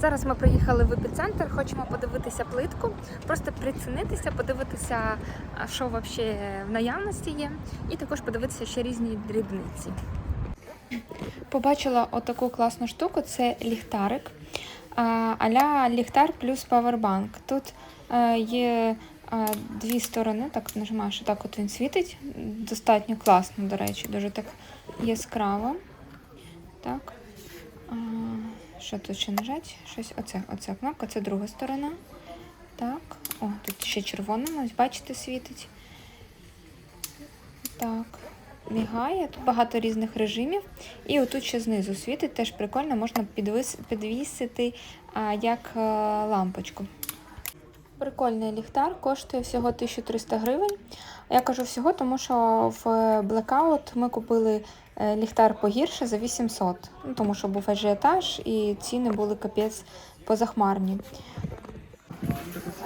Зараз ми приїхали в епіцентр, хочемо подивитися плитку, просто прицінитися, подивитися, що взагалі в наявності є, і також подивитися ще різні дрібниці. Побачила отаку класну штуку, це ліхтарик. Аля ліхтар плюс павербанк. Тут е, є е, дві сторони, так нажимаєш, так от він світить. Достатньо класно, до речі, дуже так яскраво. Так. Що тут ще нажать? Щось оце, оце кнопка, це друга сторона. Так. О, тут ще червоним, ось бачите, світить. Так. Мігає, тут багато різних режимів. І отут ще знизу світить, теж прикольно, можна підвісити а, як а, лампочку. Прикольний ліхтар, коштує всього 1300 гривень. Я кажу всього, тому що в Blackout ми купили е, ліхтар погірше за 800, ну, тому що був ажіотаж і ціни були капець позахмарні.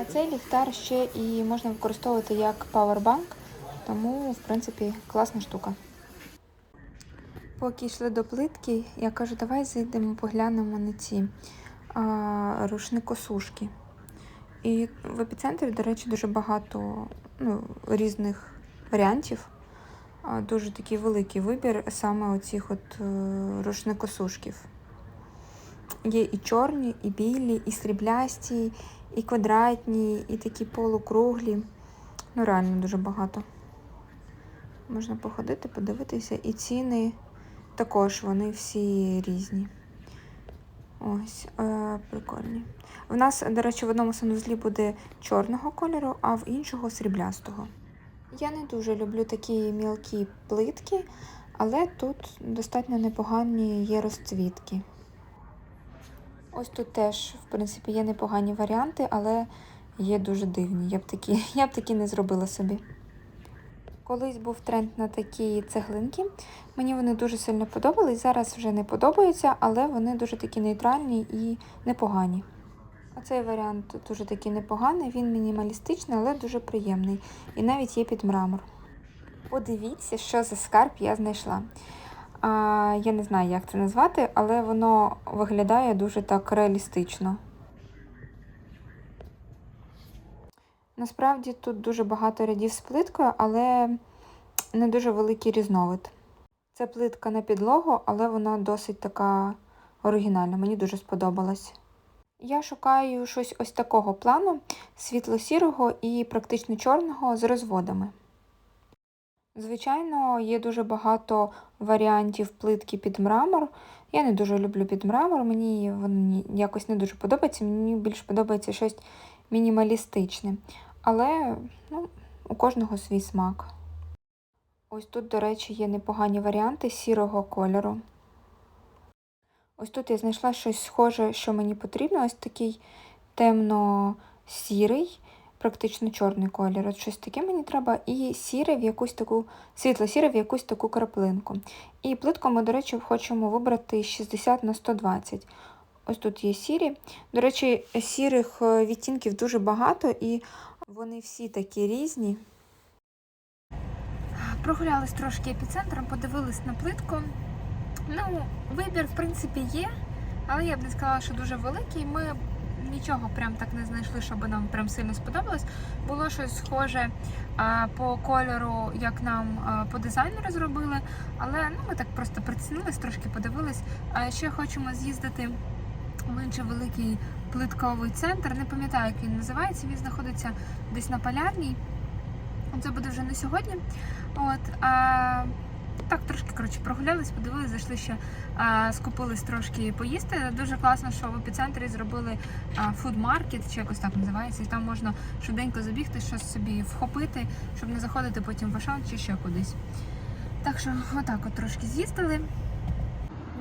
А цей ліхтар ще і можна використовувати як павербанк, тому, в принципі, класна штука. Поки йшли до плитки, я кажу, давай зайдемо, поглянемо на ці а, рушникосушки. І в епіцентрі, до речі, дуже багато ну, різних варіантів. Дуже такий великий вибір саме оцих от е, рушникосушків. Є і чорні, і білі, і сріблясті, і квадратні, і такі полукруглі. Ну, реально дуже багато. Можна походити, подивитися, і ціни також вони всі різні. Ось, е, прикольні. У нас, до речі, в одному санузлі буде чорного кольору, а в іншого сріблястого. Я не дуже люблю такі мілкі плитки, але тут достатньо непогані є розцвітки. Ось тут теж, в принципі, є непогані варіанти, але є дуже дивні. Я б такі, я б такі не зробила собі. Колись був тренд на такі цеглинки. Мені вони дуже сильно подобались. Зараз вже не подобаються, але вони дуже такі нейтральні і непогані. А цей варіант дуже такий непоганий, він мінімалістичний, але дуже приємний. І навіть є під мрамор. Подивіться, що за скарб я знайшла. А, я не знаю, як це назвати, але воно виглядає дуже так реалістично. Насправді тут дуже багато рядів з плиткою, але не дуже великий різновид. Це плитка на підлогу, але вона досить така оригінальна. Мені дуже сподобалась. Я шукаю щось ось такого плану, світло-сірого і практично чорного з розводами. Звичайно, є дуже багато варіантів плитки під мрамор. Я не дуже люблю під мрамор, мені вони якось не дуже подобається. Мені більш подобається щось мінімалістичне. Але ну, у кожного свій смак. Ось тут, до речі, є непогані варіанти сірого кольору. Ось тут я знайшла щось схоже, що мені потрібно. Ось такий темно-сірий, практично чорний колір. От щось таке мені треба. І сіре в якусь таку, світло-сіре в якусь таку краплинку. І плитку ми, до речі, хочемо вибрати 60 на 120. Ось тут є сірі. До речі, сірих е, відтінків дуже багато, і вони всі такі різні. Прогулялись трошки епіцентром, подивились на плитку. Ну, вибір, в принципі, є, але я б не сказала, що дуже великий. Ми нічого прям так не знайшли, щоб нам прям сильно сподобалось. Було щось схоже а, по кольору, як нам а, по дизайнеру зробили. Але ну, ми так просто прицінились, трошки подивились. А ще хочемо з'їздити в інший великий плитковий центр. Не пам'ятаю, як він називається. Він знаходиться десь на полярній. Це буде вже не сьогодні. От, а, так, трошки коротше, прогулялись, подивилися, зайшли ще, а, скупились трошки поїсти. Дуже класно, що в епіцентрі зробили фудмаркет, чи якось так називається, і там можна швиденько забігти, щось собі вхопити, щоб не заходити потім в Ашан чи ще кудись. Так що, отак от трошки з'їздили.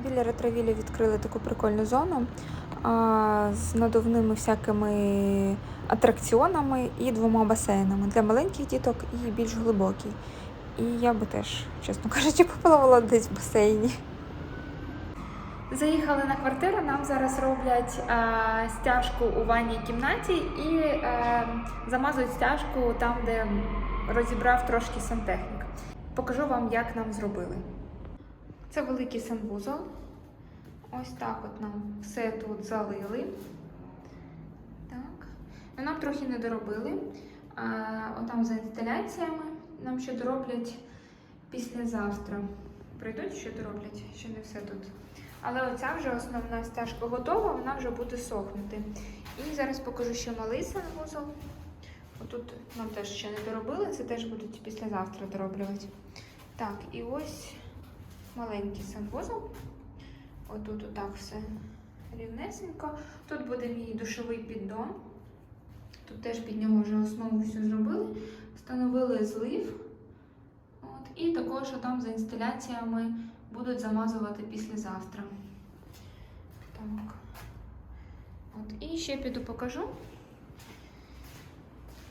Біля ретровілі відкрили таку прикольну зону а, з надувними всякими атракціонами і двома басейнами для маленьких діток і більш глибокі. І я би теж, чесно кажучи, поплавала десь в басейні. Заїхали на квартиру, нам зараз роблять а, стяжку у ванній кімнаті і е, замазують стяжку там, де розібрав трошки сантехнік. Покажу вам, як нам зробили. Це великий санвузол. Ось так от нам все тут залили. Так. Ну, нам трохи не доробили. А, отам за інсталяціями нам ще дороблять післязавтра. Прийдуть, що дороблять, ще не все тут. Але оця вже основна стяжка готова, вона вже буде сохнути. І зараз покажу ще малий санвузол. Отут нам теж ще не доробили, це теж будуть післязавтра дороблювати. Так, і ось маленький санвузол. Отут отак все рівнесенько. Тут буде мій душовий піддон. Тут теж під нього вже основу всю зробили. Встановили злив. От, і також там за інсталяціями будуть замазувати післязавтра. Так. От, і ще піду покажу.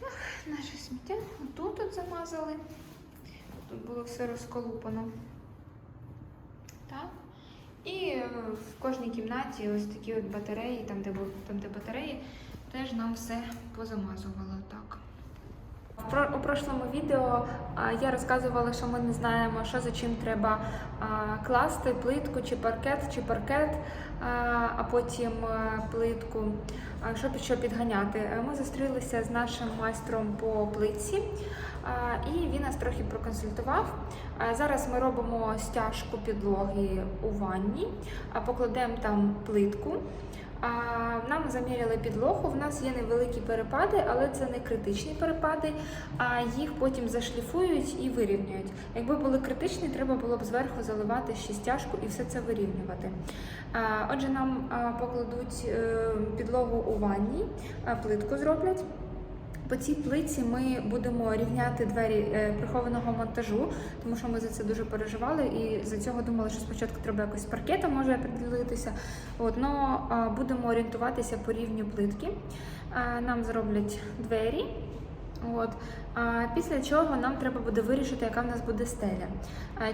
Ах, наше сміття. Тут тут замазали. Тут було все розколупано. Так. І е, в кожній кімнаті ось такі от батареї, там де, там, де батареї, теж нам все позамазувало так. У прошлому відео я розказувала, що ми не знаємо, що за чим треба класти плитку, чи паркет, чи паркет, а, потім плитку, а, що підганяти. Е, Ми зустрілися з нашим майстром по плитці, і він нас трохи проконсультував. Зараз ми робимо стяжку підлоги у ванні, покладемо там плитку. А, Нам заміряли підлогу. В нас є невеликі перепади, але це не критичні перепади, а їх потім зашліфують і вирівнюють. Якби були критичні, треба було б зверху заливати ще стяжку і все це вирівнювати. Отже, нам покладуть е, підлогу у ванні, плитку зроблять. По цій плитці ми будемо рівняти двері е, прихованого монтажу, тому що ми за це дуже переживали і за цього думали, що спочатку треба якось з паркетом може приділитися. От, но будемо орієнтуватися по рівню плитки. Нам зроблять двері. От. А після чого нам треба буде вирішити, яка в нас буде стеля.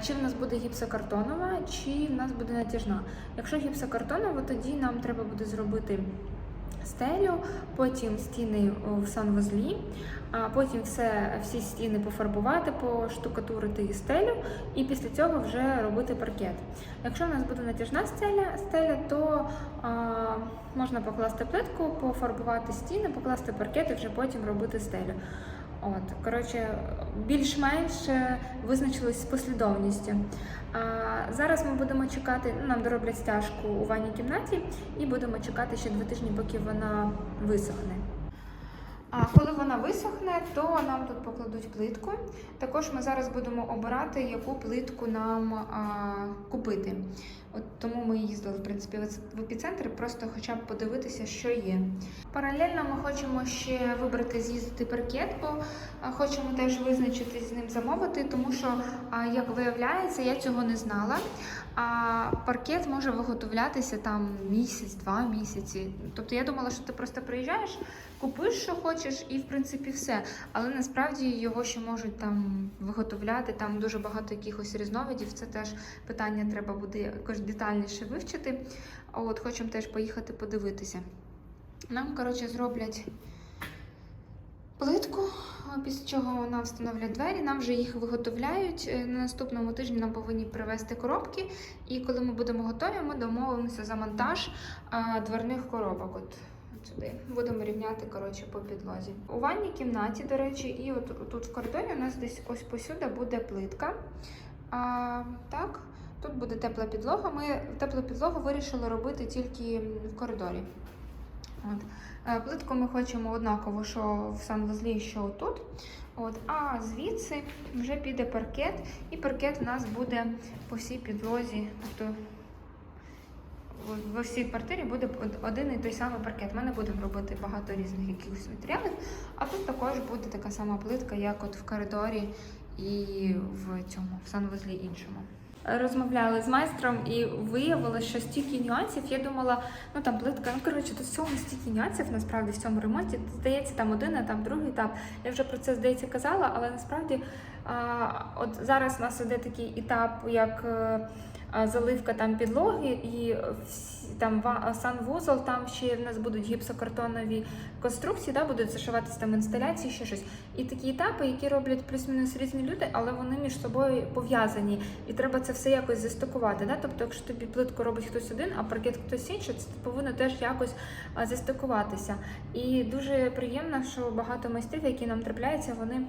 Чи в нас буде гіпсокартонова, чи в нас буде натяжна. Якщо гіпсокартонова, тоді нам треба буде зробити стелю, потім стіни в санвузлі, а потім все, всі стіни пофарбувати, поштукатурити і стелю, і після цього вже робити паркет. Якщо в нас буде натяжна стеля, стеля то а, можна покласти плитку, пофарбувати стіни, покласти паркет і вже потім робити стелю. От, коротше, більш-менш е, визначились з послідовністю. А, зараз ми будемо чекати, ну, нам дороблять стяжку у ванній кімнаті, і будемо чекати ще два тижні, поки вона висохне. А коли вона висохне, то нам тут покладуть плитку. Також ми зараз будемо обирати, яку плитку нам а, купити. От тому ми їздили в принципі в епіцентр, просто хоча б подивитися, що є. Паралельно ми хочемо ще вибрати з'їздити паркет, бо хочемо теж визначитись з ним замовити, тому що, як виявляється, я цього не знала. А паркет може виготовлятися там місяць-два місяці. Тобто я думала, що ти просто приїжджаєш, купиш, що хочеш, і в принципі все. Але насправді його ще можуть там виготовляти. Там дуже багато якихось різновидів. Це теж питання треба буде якось детальніше вивчити. От хочемо теж поїхати подивитися. Нам, коротше, зроблять плитку, після чого нам встановлять двері. Нам вже їх виготовляють. Е, На наступному тижні нам повинні привезти коробки. І коли ми будемо готові, ми домовимося за монтаж дверних коробок. От сюди будемо рівняти коротше по підлозі. У ванній кімнаті, до речі, і от тут в коридорі у нас десь ось посюди буде плитка. А, так, тут буде тепла підлога. Ми теплу підлогу вирішили робити тільки в коридорі. От. Е, Плитку ми хочемо однаково, що в санвузлі, що тут. От. А звідси вже піде паркет, і паркет у нас буде по всій підлозі. Тобто в- всій квартирі буде один і той самий паркет. Ми не будемо робити багато різних якихось матеріалів. А тут також буде така сама плитка, як от в коридорі і в цьому в санвузлі іншому. Розмовляли з майстром і виявилося, що стільки нюансів. Я думала, ну там плитка, ну коротше, тут в стільки нюансів насправді в цьому ремонті. Здається, там один, а там другий етап. Я вже про це здається казала, але насправді а, от зараз у нас іде такий етап, як е, заливка там підлоги і всі, там санвузол, там ще в нас будуть гіпсокартонові конструкції, да, будуть зашиватися там інсталяції, ще щось. І такі етапи, які роблять плюс-мінус різні люди, але вони між собою пов'язані. І треба це все якось застикувати. Да? Тобто, якщо тобі плитку робить хтось один, а паркет хтось інший, це повинно теж якось застикуватися. І дуже приємно, що багато майстрів, які нам трапляються, вони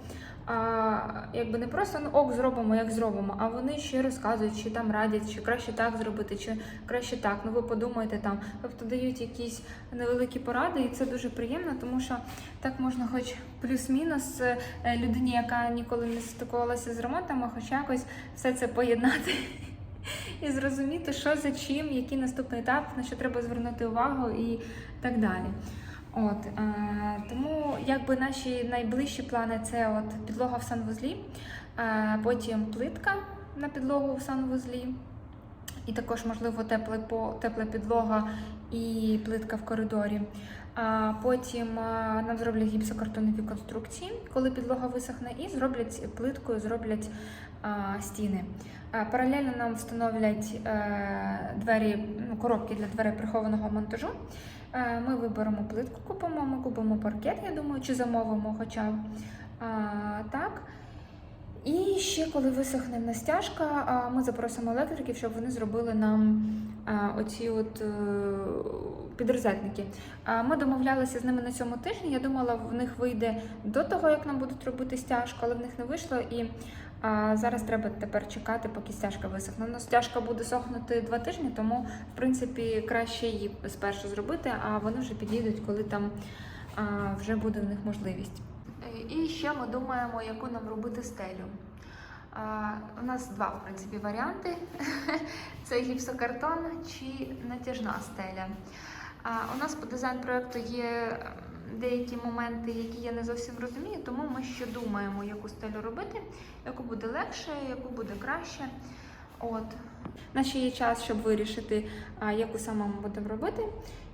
а, якби не просто ну, ок, зробимо, як зробимо, а вони ще розказують, чи там радять, чи краще так зробити, чи краще так. Ну ви подумайте там. Тобто дають якісь невеликі поради, і це дуже приємно, тому що так можна, хоч плюс-мінус е, людині, яка ніколи не стикувалася з ремонтами, хоч якось все це поєднати. І зрозуміти, що за чим, який наступний етап, на що треба звернути увагу і так далі. От, е, якби наші найближчі плани це от підлога в санвузлі, потім плитка на підлогу в санвузлі, і також, можливо, тепла, підлога і плитка в коридорі. А потім нам зроблять гіпсокартонові конструкції, коли підлога висохне, і зроблять плиткою, зроблять стіни. Паралельно нам встановлять е, двері, ну, коробки для дверей прихованого монтажу. Е, Ми виберемо плитку, купимо, ми купимо паркет, я думаю, чи замовимо хоча б. Так. І ще коли висохне в нас стяжка, ми запросимо електриків, щоб вони зробили нам оці от е, підрозетники. Ми домовлялися з ними на цьому тижні. Я думала, в них вийде до того, як нам будуть робити стяжку, але в них не вийшло. І а, зараз треба тепер чекати, поки стяжка висохне. Ну, стяжка буде сохнути два тижні, тому в принципі краще її спершу зробити, а вони вже підійдуть, коли там а, вже буде в них можливість. І ще ми думаємо, яку нам робити стелю. А, У нас два в принципі варіанти: це гіпсокартон чи натяжна стеля. А, У нас по дизайн проекту є деякі моменти, які я не зовсім розумію, тому ми ще думаємо, яку стелю робити, яку буде легше, яку буде краще. От. У ще є час, щоб вирішити, яку саме ми будемо робити.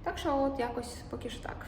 Так що, от якось поки що так.